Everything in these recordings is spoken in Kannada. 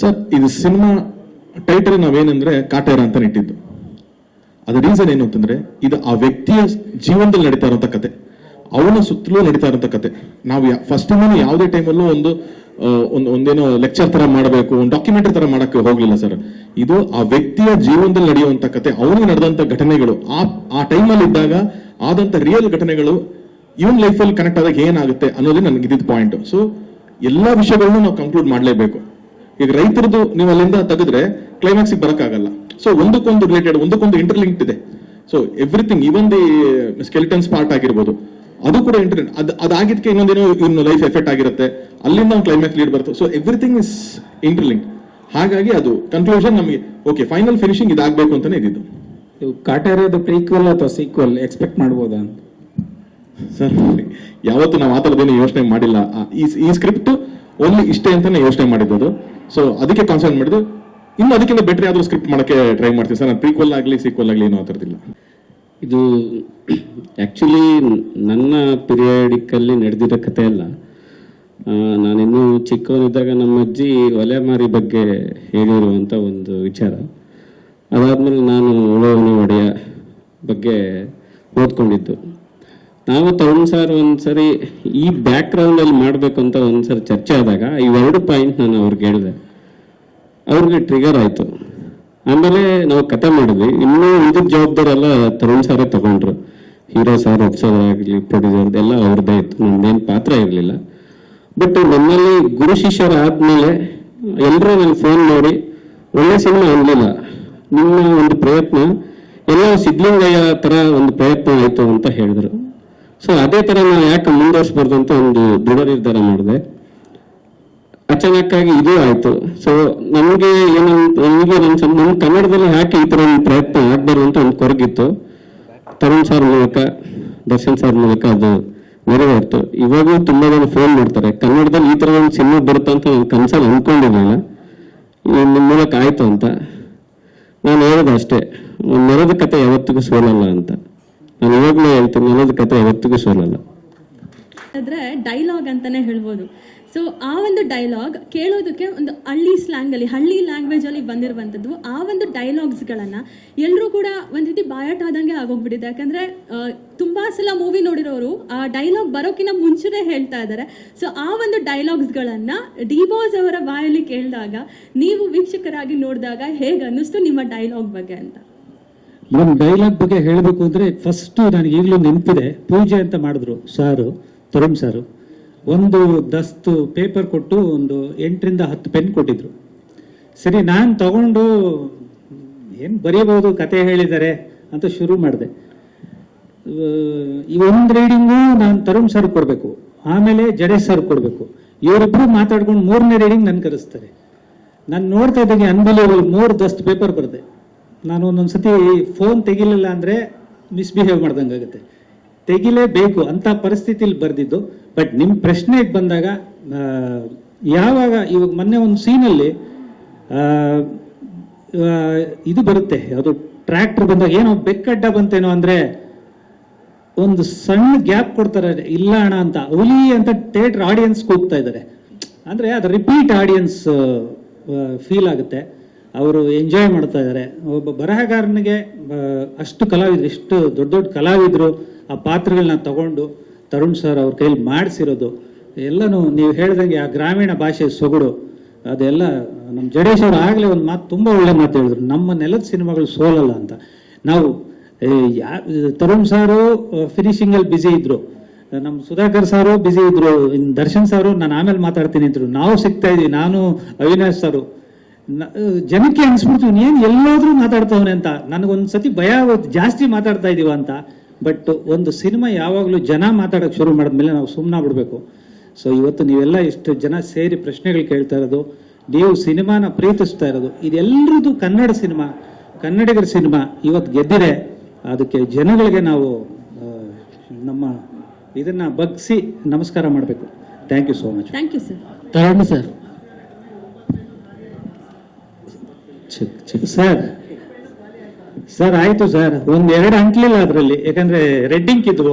ಸರ್, ಇದು ಸಿನಿಮಾ ಟೈಟಲ್ ನಾವೇನಂದ್ರೆ ಕಾಟೇರ ಅಂತ ಇಟ್ಟಿದ್ದು. ಅದ ರೀಸನ್ ಏನು ಅಂತಂದ್ರೆ, ಇದು ಆ ವ್ಯಕ್ತಿಯ ಜೀವನದಲ್ಲಿ ನಡೀತಾ ಇರೋಂಥ ಕತೆ. ಅವನ ಸುತ್ತಲೂ ನಡೀತಾ ಇರೋಂಥ ಕತೆ. ನಾವು ಫಸ್ಟ್ ಟೈಮ್ ಯಾವುದೇ ಟೈಮಲ್ಲೂ ಒಂದು ಒಂದು, ಒಂದೇನೋ ಲೆಕ್ಚರ್ ತರ ಮಾಡಬೇಕು, ಒಂದು ಡಾಕ್ಯುಮೆಂಟರಿ ತರ ಮಾಡಕ್ಕೆ ಹೋಗ್ಲಿಲ್ಲ ಸರ್. ಇದು ಆ ವ್ಯಕ್ತಿಯ ಜೀವನದಲ್ಲಿ ನಡೆಯುವಂತ ಕತೆ, ಅವನಿಗೆ ನಡೆದಂತ ಘಟನೆಗಳು. ಆ ಆ ಟೈಮಲ್ಲಿ ಇದ್ದಾಗ ಆದಂತ ರಿಯಲ್ ಘಟನೆಗಳು ಇವನ್ ಲೈಫಲ್ಲಿ ಕನೆಕ್ಟ್ ಆದಾಗ ಏನಾಗುತ್ತೆ ಅನ್ನೋದೇ ನನಗೆ ಇದ್ದಿದ್ದ ಪಾಯಿಂಟ್ ಸೊ ಎಲ್ಲಾ ವಿಷಯಗಳನ್ನು ನಾವು ಕಂಕ್ಲೂಡ್ ಮಾಡಲೇಬೇಕು. ಈಗ ರೈತರದು ನೀವು ಅಲ್ಲಿಂದ ತೆಗೆದ್ರೆ ಕ್ಲೈಮ್ಯಾಕ್ಸ್ ಬರಕ್ಕಾಗಲ್ಲ. ಸೊ ಒಂದಕ್ಕೊಂದು ರಿಲೇಟೆಡ್ ಒಂದಕ್ಕೊಂದು ಇಂಟರ್ಲಿಂಕ್ಡ್ ಇದೆ. So everything even the skeletons part ಆಗಿರ್ಬೋದು ಅದು ಕೂಡ ಇಂಟರ್ ಅದ್ ಅದಾಗಿದ್ದಕ್ಕೆ ಇನ್ನೊಂದೇನೋ ಇನ್ನು ಲೈಫ್ ಎಫೆಕ್ಟ್ ಆಗಿರುತ್ತೆ. ಅಲ್ಲಿಂದ ಒಂದು ಕ್ಲೈಮ್ಯಾಕ್ಸ್ ಲೀಡ್ ಬರುತ್ತೆ. ಸೊ ಎವ್ರಿಥಿಂಗ್ ಇಸ್ ಇಂಟರ್ಲಿಂಕ್ ಹಾಗಾಗಿ ಅದು ಕನ್ಕ್ಲೂಷನ್ ನಮಗೆ ಓಕೆ ಫೈನಲ್ ಫಿನಿಶಿಂಗ್ ಇದಾಗಬೇಕು ಅಂತಾನೆ ಇದ್ದಿದ್ದು. ಕಾಟೇರಿಯಾದ ಕಾಟೇರದ ಪ್ರೀಕ್ವಲ್ ಅಥವಾ ಸೀಕ್ವಲ್ ಎಕ್ಸ್ಪೆಕ್ಟ್ ಮಾಡ್ಬೋದಾ? ಅಂತ ಸರ್ ಯಾವತ್ತು ನಾವು ಆ ಥರದ್ದೇನು ಯೋಚನೆ ಮಾಡಿಲ್ಲ. ಈ ಸ್ಕ್ರಿಪ್ಟ್ ಓನ್ಲಿ ಇಷ್ಟೇ ಅಂತಾನೆ ಯೋಚನೆ ಮಾಡಿದ್ದು ಸೊ ಅದಕ್ಕೆ ಕನ್ಸರ್ನ್ ಮಾಡಿದ್ದು. ಇನ್ನು ಅದಕ್ಕಿಂತ ಬೆಟರ್ ಯಾವ್ದಾದ್ರು ಸ್ಕ್ರಿಪ್ಟ್ ಮಾಡೋಕ್ಕೆ ಟ್ರೈ ಮಾಡ್ತೀನಿ ಸರ್. ನಾನು ಪ್ರೀಕ್ವಲ್ ಆಗಲಿ ಸೀಕ್ವಲ್ ಆಗಲಿ ಏನೋ ಆ ಇದು ಆ್ಯಕ್ಚುಲಿ ನನ್ನ ಪಿರಿಯಾಡಿಕಲ್ಲಿ ನಡೆದಿರೋ ಕಥೆ ಅಲ್ಲ. ನಾನು ನಾನಿನ್ನೂ ಚಿಕ್ಕವನಿದ್ದಾಗ ನಮ್ಮ ಅಜ್ಜಿ ಒಲೆ ಮಾರಿ ಬಗ್ಗೆ ಹೇಳಿರುವಂಥ ಒಂದು ವಿಚಾರ. ಅದಾದಮೇಲೆ ನಾನು ಉಳವನ ಒಡೆಯ ಬಗ್ಗೆ ಓದ್ಕೊಂಡಿದ್ದು. ನಾವು ತರುಣ್ ಸರ್ ಒಂದ್ಸರಿ ಈ ಬ್ಯಾಕ್ ಗ್ರೌಂಡಲ್ಲಿ ಮಾಡಬೇಕು ಅಂತ ಒಂದ್ಸರಿ ಚರ್ಚೆ ಆದಾಗ ಇವೆರಡು ಪಾಯಿಂಟ್ ನಾನು ಅವ್ರಿಗೆ ಹೇಳಿದೆ. ಅವ್ರಿಗೆ ಟ್ರಿಗರ್ ಆಯ್ತು. ಆಮೇಲೆ ನಾವು ಕತೆ ಮಾಡಿದ್ವಿ. ಇನ್ನೂ ಉಳಿದ ಜವಾಬ್ದಾರೆಲ್ಲ ತರುಣ್ ಸಾರೇ ತಗೊಂಡ್ರು. ಹೀರೋ ಸಾರ್ ಆಗಲಿ ಪ್ರೊಡ್ಯೂಸರ್ ಎಲ್ಲ ಅವ್ರದ್ದೇ ಇತ್ತು. ನಂದೇನು ಪಾತ್ರ ಇರಲಿಲ್ಲ. ಬಟ್ ನಮ್ಮಲ್ಲಿ ಗುರು ಶಿಷ್ಯರ ಆದ್ಮೇಲೆ ಎಲ್ಲರೂ ನನಗೆ ಫೋನ್ ಮಾಡಿ, ಒಳ್ಳೆ ಸಿನಿಮಾ ಅನ್ಲಿಲ್ಲ. ನಿಮ್ಮ ಒಂದು ಪ್ರಯತ್ನ, ಎಲ್ಲ ಸಿದ್ಲಿಂಗಯ್ಯ ತರ ಒಂದು ಪ್ರಯತ್ನ ಆಯ್ತು ಅಂತ ಹೇಳಿದ್ರು. ಸೊ ಅದೇ ತರ ನಾವು ಯಾಕೆ ಮುಂದುವರ್ಸ್ಬಾರ್ದು ಅಂತ ಒಂದು ದೃಢ ನಿರ್ಧಾರ ಮಾಡಿದೆ. ಅಚಾನಕ್ಕಾಗಿ ಇದು ಆಯ್ತು. ಸೊ ನಮಗೆ ಏನಂತ ನನಗೆ ಒಂದು ನಮ್ಮ ಕನ್ನಡದಲ್ಲಿ ಯಾಕೆ ಈ ತರ ಒಂದು ಪ್ರಯತ್ನ ಆಗ್ಬಾರ್ದು ಅಂತ ಒಂದು ಕೊರಗಿತ್ತು. ತರುಣ್ ಸರ್ ಮೂಲಕ, ದರ್ಶನ್ ಸರ್ ಮೂಲಕ ಅದು ನೆರವೇರ್ತು. ಇವಾಗೂ ತುಂಬಾ ಜನ ಫೋನ್ ಮಾಡ್ತಾರೆ. ಕನ್ನಡದಲ್ಲಿ ಈ ತರ ಒಂದು ಸಿನಿಮಾ ಬರುತ್ತೆ ಅಂತ ನಾನು ಕನ್ಸಲ್ಲಿ ಅಂದ್ಕೊಂಡಿರಲಿಲ್ಲ ನಿಮ್ಮ ಮೂಲಕ ಆಯ್ತು ಅಂತ. ನಾನು ಹೇಳೋದು ಅಷ್ಟೇ. ಮರದ ಕತೆ ಯಾವತ್ತಿಗೂ ಸೋಲಲ್ಲ ಅಂತ. ನಾನು ಹೇಳ್ತೀನಿ ಕತೆ ಯಾವತ್ತಿಗೂ ಸೋಲಲ್ಲ ಆದ್ರೆ ಡೈಲಾಗ್ ಅಂತಾನೆ ಹೇಳ್ಬೋದು. ಸೊ ಆ ಒಂದು ಡೈಲಾಗ್ ಕೇಳೋದಕ್ಕೆ ಒಂದು ಹಳ್ಳಿ ಸ್ಲ್ಯಾಂಗ್ ಅಲ್ಲಿ, ಹಳ್ಳಿ ಲ್ಯಾಂಗ್ವೇಜ್ ಅಲ್ಲಿ ಬಂದಿರುವಂಥದ್ದು, ಆ ಒಂದು ಡೈಲಾಗ್ಸ್ಗಳನ್ನ ಎಲ್ಲರೂ ಕೂಡ ಒಂದ್ ರೀತಿ ಬಾಯಾಟ ಆದಂಗೆ ಆಗೋಗ್ಬಿಟ್ಟಿದೆ. ಯಾಕಂದ್ರೆ ತುಂಬಾ ಸಲ ಮೂವಿ ನೋಡಿರೋರು ಆ ಡೈಲಾಗ್ ಬರೋಕಿನ ಮುಂಚೆನೆ ಹೇಳ್ತಾ ಇದ್ದಾರೆ ಸೊ ಆ ಒಂದು ಡೈಲಾಗ್ಸ್ ಗಳನ್ನ ಡಿಬಾಸ್ ಅವರ ಬಾಯಲ್ಲಿ ಕೇಳಿದಾಗ, ನೀವು ವೀಕ್ಷಕರಾಗಿ ನೋಡಿದಾಗ ಹೇಗೆ ಅನ್ನಿಸ್ತು ನಿಮ್ಮ ಡೈಲಾಗ್ ಬಗ್ಗೆ ಅಂತ? ಮೇಡಮ್ ಡೈಲಾಗ್ ಬಗ್ಗೆ ಹೇಳಬೇಕು ಅಂದರೆ ಫಸ್ಟ್ ನನಗೆ ಈಗಲೂ ನೆನಪಿದೆ. ಪೂಜೆ ಅಂತ ಮಾಡಿದ್ರು ಸಾರು, ತರುಣ್ ಸಾರು. ಒಂದು ದಸ್ತು ಪೇಪರ್ ಕೊಟ್ಟು ಒಂದು ಎಂಟರಿಂದ ಹತ್ತು ಪೆನ್ ಕೊಟ್ಟಿದ್ರು. ಸರಿ, ನಾನು ತಗೊಂಡು ಏನು ಬರೆಯಬಹುದು ಕತೆ ಹೇಳಿದ್ದಾರೆ ಅಂತ ಶುರು ಮಾಡಿದೆ. ಈ ಒಂದು ರೀಡಿಂಗು ನಾನು ತರುಣ್ ಸರ್ ಕೊಡಬೇಕು. ಆಮೇಲೆ ಜಡೇಶ್ ಸರ್ ಕೊಡಬೇಕು. ಇವರಿಬ್ಬರು ಮಾತಾಡ್ಕೊಂಡು ಮೂರನೇ ರೀಡಿಂಗ್ ನನ್ನ ಕರೆಸ್ತಾರೆ. ನಾನು ನೋಡ್ತಾ ಇದ್ದಂಗೆ ಅನ್ಬಿಲಿಯಬಲ್ ಮೂರು ದಸ್ತ್ ಪೇಪರ್ ಬರೆದೆ. ನಾನು ಒಂದೊಂದು ಸತಿ ಫೋನ್ ತೆಗಿಲಿಲ್ಲ ಅಂದ್ರೆ ಮಿಸ್ಬಿಹೇವ್ ಮಾಡ್ದಂಗೆ ಆಗುತ್ತೆ ತೆಗಿಲೇಬೇಕು ಅಂತ ಪರಿಸ್ಥಿತಿಲಿ ಬರೆದಿದ್ದು ಬಟ್ ನಿಮ್ಮ ಪ್ರಶ್ನೆಗೆ ಬಂದಾಗ ಯಾವಾಗ ಇವಾಗ ಮೊನ್ನೆ ಒಂದು ಸೀನಲ್ಲಿ ಇದು ಬರುತ್ತೆ, ಅದು ಟ್ರ್ಯಾಕ್ಟರ್ ಬಂದಾಗ ಏನೋ ಬೆಕ್ಕಡ್ಡ ಬಂತೇನೋ ಅಂದ್ರೆ, ಒಂದು ಸಣ್ಣ ಗ್ಯಾಪ್ ಕೊಡ್ತಾರೆ, ಇಲ್ಲ ಅಣ್ಣ ಅಂತ, ಹುಲಿ ಅಂತ ಥಿಯೇಟರ್ ಆಡಿಯನ್ಸ್ ಕೂಗ್ತಾ ಇದ್ದಾರೆ. ಅಂದ್ರೆ ಅದು ರಿಪೀಟ್ ಆಡಿಯನ್ಸ್ ಫೀಲ್ ಆಗುತ್ತೆ. ಅವರು ಎಂಜಾಯ್ ಮಾಡ್ತಾ ಇದ್ದಾರೆ ಒಬ್ಬ ಬರಹಗಾರನಿಗೆ ಅಷ್ಟು ಕಲಾವಿದ್ರು ಎಷ್ಟು ದೊಡ್ಡ ದೊಡ್ಡ ಕಲಾವಿದರು ಆ ಪಾತ್ರಗಳನ್ನ ತಗೊಂಡು ತರುಣ್ ಸರ್ ಅವ್ರ ಕೈಲಿ ಮಾಡಿಸಿರೋದು. ಎಲ್ಲನೂ ನೀವು ಹೇಳ್ದಂಗೆ ಆ ಗ್ರಾಮೀಣ ಭಾಷೆ ಸೊಗಡು, ಅದೆಲ್ಲ ನಮ್ಮ ಜಡೇಶ್ ಅವರು ಆಗಲೇ ಒಂದು ಮಾತು ತುಂಬ ಒಳ್ಳೆ ಮಾತು ಹೇಳಿದ್ರು. ನಮ್ಮ ನೆಲದ ಸಿನಿಮಾಗಳು ಸೋಲಲ್ಲ ಅಂತ. ನಾವು ಯಾ, ತರುಣ್ ಸಾರು ಫಿನಿಶಿಂಗಲ್ಲಿ ಬ್ಯುಸಿ ಇದ್ರು. ನಮ್ಮ ಸುಧಾಕರ್ ಸಾರು ಬ್ಯುಸಿ ಇನ್ ದರ್ಶನ್ ಸಾರು ನಾನು ಆಮೇಲೆ ಮಾತಾಡ್ತೀನಿ ಅಂದರು ನಾವು ಸಿಗ್ತಾ ಇದೀವಿ. ನಾನು ಅವಿನಾಶ್ ಸಾರು ಜನಕ್ಕೆ ಅನ್ಸ್ಬಿಡ್ತು ನೀನು ಎಲ್ಲೋದ್ರೂ ಮಾತಾಡ್ತಾವನೆ ಅಂತ. ನನಗೊಂದ್ಸತಿ ಭಯ ಆಗೋದು ಜಾಸ್ತಿ ಮಾತಾಡ್ತಾ ಇದೀವ ಅಂತ. ಬಟ್ ಒಂದು ಸಿನಿಮಾ ಯಾವಾಗಲೂ ಜನ ಮಾತಾಡೋಕೆ ಶುರು ಮಾಡಿದ್ಮೇಲೆ ನಾವು ಸುಮ್ಮನ ಬಿಡಬೇಕು ಸೊ ಇವತ್ತು ನೀವೆಲ್ಲ ಇಷ್ಟು ಜನ ಸೇರಿ ಪ್ರಶ್ನೆಗಳು ಕೇಳ್ತಾ ಇರೋದು ನೀವು ಸಿನಿಮಾನ ಪ್ರೀತಿಸ್ತಾ ಇರೋದು ಇದೆಲ್ಲರದು ಕನ್ನಡ ಸಿನಿಮಾ ಕನ್ನಡಿಗರ ಸಿನಿಮಾ ಇವತ್ತು ಗೆದ್ದಿದೆ. ಅದಕ್ಕೆ ಜನಗಳಿಗೆ ನಾವು ನಮ್ಮ ಇದನ್ನ ಬಗ್ಸಿ ನಮಸ್ಕಾರ ಮಾಡಬೇಕು. Thank you so much thank you sir ತರೋಣ sir sir sir, ಆಯ್ತು ಸರ್. ಒಂದ್ ಎರಡು ಅಂಟ್ಲಿಲ್ಲ ಅದರಲ್ಲಿ. ಯಾಕಂದ್ರೆ ರೆಡ್ಡಿಂಗ್ ಇದ್ವು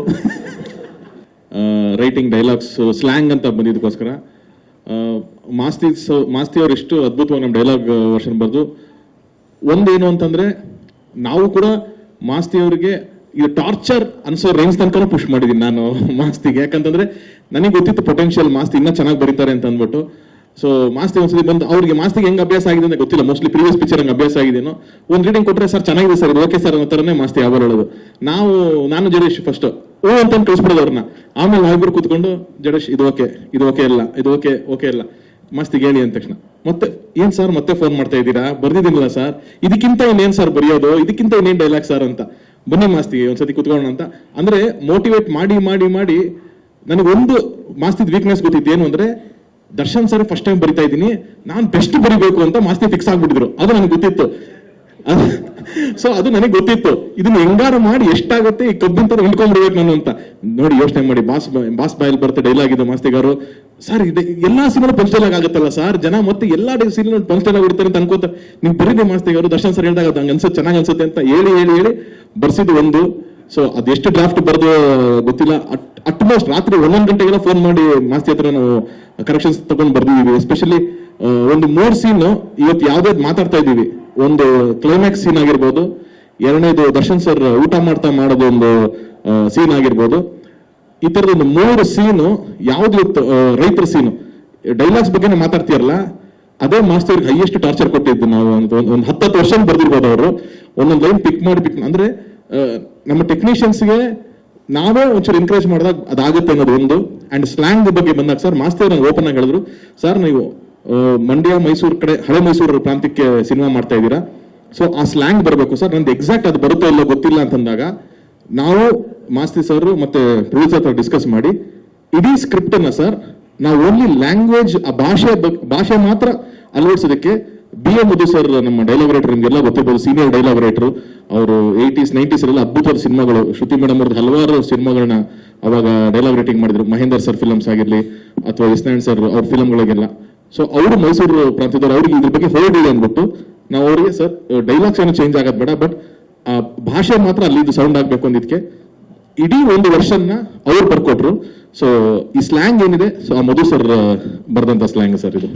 ರೈಟಿಂಗ್ ಡೈಲಾಗ್ಸ್ ಸ್ಲ್ಯಾಂಗ್ ಅಂತ ಬಂದಿದ್ದಕ್ಕೋಸ್ಕರ. ಮಾಸ್ತಿ ಮಾಸ್ತಿ ಅವ್ರು ಎಷ್ಟು ಅದ್ಭುತವಾಗಿ ನಮ್ಮ ಡೈಲಾಗ್ ವರ್ಷನ್ ಬರೆದು, ಒಂದೇನು ಅಂತಂದ್ರೆ, ನಾವು ಕೂಡ ಮಾಸ್ತಿ ಅವರಿಗೆ ಇದು ಟಾರ್ಚರ್ ಅನ್ಸೋ ರೇಂಜ್ ತನಕ ಪುಷ್ ಮಾಡಿದೀನಿ ನಾನು ಮಾಸ್ತಿಗೆ. ಯಾಕಂತಂದ್ರೆ, ನನಗೆ ಗೊತ್ತಿತ್ತು ಪೊಟೆನ್ಷಿಯಲ್ ಮಾಸ್ತಿ ಇನ್ನೂ ಚೆನ್ನಾಗಿ ಬರೀತಾರೆ ಅಂತ ಅಂದ್ಬಿಟ್ಟು. ಸೊ ಮಾಸ್ತಿ ಒಂದ್ಸತಿ ಬಂದು ಅವ್ರಿಗೆ ಮಾಸ್ತಿಗೆ ಹೆಂಗ್ ಅಭ್ಯಾಸ ಆಗಿದೆ ಅಂತ ಗೊತ್ತಿಲ್ಲ. ಮೋಸ್ಟ್ಲಿ ಪ್ರೀವಿಯಸ್ ಪಿಕ್ಚರ್ ಹಂಗೆ ಅಭ್ಯಾಸ ಆಗಿದೆನೋ. ಒಂದು ರೀಡಿಂಗ್ ಕೊಟ್ಟರೆ ಸರ್ ಚೆನ್ನಾಗಿದೆ ಸರ್ ಓಕೆ ಸರ್ ಅನ್ನೋ ಥರನೇ ಮಾಸ್ತಿ ಯಾವಾಗ ನಾವು, ನಾನು ಜಡೇಶ್ ಫಸ್ಟ್ ಓ ಅಂತ ಕಳಿಸ್ಬಿಡೋದು ಅವ್ರನ್ನ. ಆಮೇಲೆ ನಾವಿಬ್ರು ಕೂತ್ಕೊಂಡು, ಜಡೇಶ್, ಇದು ಓಕೆ ಇದು ಓಕೆ ಇಲ್ಲ ಇದು ಓಕೆ ಓಕೆ ಇಲ್ಲ ಮಾಸ್ತಿಗೆ ಹೇಳಿ ಅಂದ ತಕ್ಷಣ. ಮತ್ತೆ, ಏನ್ ಸರ್ ಮತ್ತೆ ಫೋನ್ ಮಾಡ್ತಾ ಇದ್ದೀರಾ? ಬರ್ದಿದ್ದೀನಿಲ್ಲ ಸರ್. ಇದಕ್ಕಿಂತ ಇನ್ನೇನ್ ಸರ್ ಬರೆಯೋದು? ಇದಕ್ಕಿಂತ ಇನ್ನೇನ್ ಡೈಲಾಗ್ ಸರ್ ಅಂತ. ಬನ್ನಿ ಮಾಸ್ತಿಗೆ ಒಂದ್ಸತಿ ಕುತ್ಕೊಳ್ಳೋಣ ಅಂತ. ಅಂದ್ರೆ ಮೋಟಿವೇಟ್ ಮಾಡಿ ಮಾಡಿ ಮಾಡಿ ನನಗೊಂದು ಮಾಸ್ತಿದ್ ವೀಕ್ನೆಸ್ ಏನು ಅಂದ್ರೆ ದರ್ಶನ್ ಸರ್ ಫಸ್ಟ್ ಟೈಮ್ ಬರಿತಾ ಇದ್ದೀನಿ. ನಾನು ಬೆಸ್ಟ್ ಬರಿಬೇಕು ಅಂತ ಮಾಸ್ತಿ ಫಿಕ್ಸ್ ಆಗ್ಬಿಟ್ಟಿದ್ರು. ಅದು ನನಗೆ ಗೊತ್ತಿತ್ತು. ಸೊ ಅದು ನನಗೆ ಗೊತ್ತಿತ್ತು. ಇದನ್ನ ಹೆಂಗಾರ ಮಾಡಿ ಎಷ್ಟಾಗುತ್ತೆ ಈ ಕಬ್ಬಿನ ತರ ಹಿಡ್ಕೊಂಡ್ಬಿಡ್ಬೇಕು ನಾನು ಅಂತ. ನೋಡಿ, ಯೋಚನೆ ಮಾಡಿ. ಬಾಸ್ ಬಾಸ್ ಬಾಯಲ್ಲಿ ಬರುತ್ತೆ ಡೈಲಾಗ್ ಇದು ಮಾಸ್ತಿಗಾರು ಸರ್ ಇದೆ ಎಲ್ಲಾ ಸಿನಿಮಾ ಪಂಚ್ ಡೈಲಾಗ್ ಆಗುತ್ತಲ್ಲ ಸರ್ ಜನ ಮತ್ತೆ ಎಲ್ಲಾ ಸಿನಿಮಾ ಪಂಚ್ ಡೈಲಾಗ್ ಬಿಡ್ತಾರೆ ಅಂತ ಅನ್ಕೋತ ನೀವು ಬರೀದೇ ಮಾಸ್ತಿಗಾರು ದರ್ಶನ್ ಸರ್ ಹೇಳಿದಾಗ ಹಂಗ ಅನ್ಸುತ್ತೆ ಚೆನ್ನಾಗಿ ಅನ್ಸುತ್ತೆ ಅಂತ ಹೇಳಿ ಹೇಳಿ ಹೇಳಿ ಬರ್ಸಿದ್ದು ಒಂದು. ಸೊ ಅದೆಷ್ಟು ಡ್ರಾಫ್ಟ್ ಬರ್ದು ಗೊತ್ತಿಲ್ಲ. ಅಟ್ ಮೋಸ್ಟ್ ರಾತ್ರಿ ಒಂದೊಂದು ಗಂಟೆಗೆಲ್ಲ ಫೋನ್ ಮಾಡಿ ಮಾಸ್ತಿ ಹತ್ರ ನಾವು ಕರೆಕ್ಷನ್ಸ್ ತಗೊಂಡು ಬರ್ದಿದೀವಿ. ಎಸ್ಪೆಷಲಿ ಒಂದು ಮೂರ್ ಸೀನ್ ಇವತ್ತು ಯಾವ್ದಾವ್ದು ಮಾತಾಡ್ತಾ ಇದೀವಿ. ಒಂದು ಕ್ಲೈಮ್ಯಾಕ್ಸ್ ಸೀನ್ ಆಗಿರ್ಬೋದು, ಎರಡನೇದು ದರ್ಶನ್ ಸರ್ ಊಟ ಮಾಡ್ತಾ ಮಾಡೋದು ಒಂದು ಸೀನ್ ಆಗಿರ್ಬೋದು. ಈ ತರದ ಒಂದು ಮೂರು ಸೀನು ಯಾವ್ದು ಇವತ್ತು ರೈತರ ಸೀನು ಡೈಲಾಗ್ಸ್ ಬಗ್ಗೆನೇ ಮಾತಾಡ್ತೀರಲ್ಲ, ಅದೇ ಮಾಸ್ಟರ್ ಹೈಯೆಸ್ಟ್ ಟಾರ್ಚರ್ ಕೊಟ್ಟಿದ್ದು ನಾವು ಒಂದು ಹತ್ತತ್ತು ವರ್ಷ ಬರ್ದಿರ್ಬೋದು ಅವರು. ಒಂದೊಂದು ಲೈನ್ ಪಿಕ್ ಮಾಡಿ ಪಿಕ್ ಅಂದ್ರೆ ನಮ್ಮ ಟೆಕ್ನಿಷಿಯನ್ಸ್ಗೆ ನಾವೇ ಒಂಚೂರು ಎನ್ಕರೇಜ್ ಮಾಡಿದಾಗ ಅದಾಗುತ್ತೆ ಅನ್ನೋದು ಒಂದು. ಅಂಡ್ ಸ್ಲ್ಯಾಂಗ್ ಬಗ್ಗೆ ಬಂದಾಗ ಸರ್ ಮಾಸ್ತಿ ನಂಗೆ ಓಪನ್ ಆಗಿ ಹೇಳಿದ್ರು ಸರ್ ನೀವು ಮಂಡ್ಯ, ಮೈಸೂರು ಕಡೆ, ಹಳೆ ಮೈಸೂರು ಪ್ರಾಂತ್ಯಕ್ಕೆ ಸಿನಿಮಾ ಮಾಡ್ತಾ ಇದ್ದೀರಾ? ಸೊ ಆ ಸ್ಲ್ಯಾಂಗ್ ಬರಬೇಕು ಸರ್ ನಂದು ಎಕ್ಸಾಕ್ಟ್ ಅದು ಬರುತ್ತೋ ಇಲ್ಲೋ ಗೊತ್ತಿಲ್ಲ ಅಂತಂದಾಗ, ನಾವು ಮಾಸ್ತಿ ಸರ್ ಮತ್ತೆ ಪ್ರೊಡ್ಯೂಸರ್ ಹತ್ರ ಡಿಸ್ಕಸ್ ಮಾಡಿ, ಇಡೀ ಸ್ಕ್ರಿಪ್ಟನ್ನ ಸರ್ ನಾವು ಓನ್ಲಿ ಲ್ಯಾಂಗ್ವೇಜ್ ಆ ಭಾಷೆ ಭಾಷೆ ಮಾತ್ರ ಅಳವಡಿಸೋದಕ್ಕೆ ಬಿ ಎಂ ಮುದು ಸರ್ ನಮ್ಮ ಡೈಲಾಗ್ ರೈಟರ್ ನಿಮ್ಗೆಲ್ಲ ಗೊತ್ತಿರ್ಬೋದು ಸೀನಿಯರ್ ಡೈಲಾಗ್ ರೈಟರ್ ಅವರು ಏಯ್ಟೀಸ್ ನೈಂಟೀಸ್ ಎಲ್ಲ ಅದ್ಭುತವಾದ ಸಿನಿಮಾಗಳು. ಶ್ರುತಿ ಮೇಡಮ್ ಅವ್ರದ್ದು ಹಲವಾರು ಸಿನಿಮಾಗಳನ್ನ ಅವಾಗ ಡೈಲಾಗ್ ರೈಟಿಂಗ್ ಮಾಡಿದ್ರು. ಮಹೇಂದರ್ ಸರ್ ಫಿಲಮ್ಸ್ ಆಗಿರಲಿ, ಅಥವಾ ವಿಸ್ನಾಯಣ್ ಸರ್ ಅವ್ರ ಫಿಲಮ್ಗಳಿಗೆಲ್ಲ ಸೊ ಅವರು ಮೈಸೂರು ಪ್ರಾಂತ್ಯದವರು, ಅವ್ರಿಗೆ ಇದ್ರ ಬಗ್ಗೆ ಹೊರಡಿದೆ ಅಂದ್ಬಿಟ್ಟು, ನಾವು ಅವರಿಗೆ ಸರ್ ಡೈಲಾಗ್ಸ್ ಏನು ಚೇಂಜ್ ಆಗೋದು ಬೇಡ ಬಟ್ ಆ, ಭಾಷೆ ಮಾತ್ರ ಅಲ್ಲಿ ಇದು ಸೌಂಡ್ ಆಗ್ಬೇಕು ಅಂದಿದ್ಕೆ. ಇಡೀ ಒಂದು ವರ್ಷನ್ನ ಅವ್ರು ಬರ್ಕೊಟ್ರು. ಸೊ ಈ ಸ್ಲ್ಯಾಂಗ್ ಏನಿದೆ? ಸೊ ಆ ಮಧು ಸರ್ ಬರ್ದಂತ ಸ್ಲ್ಯಾಂಗ್ ಸರ್ ಇದು.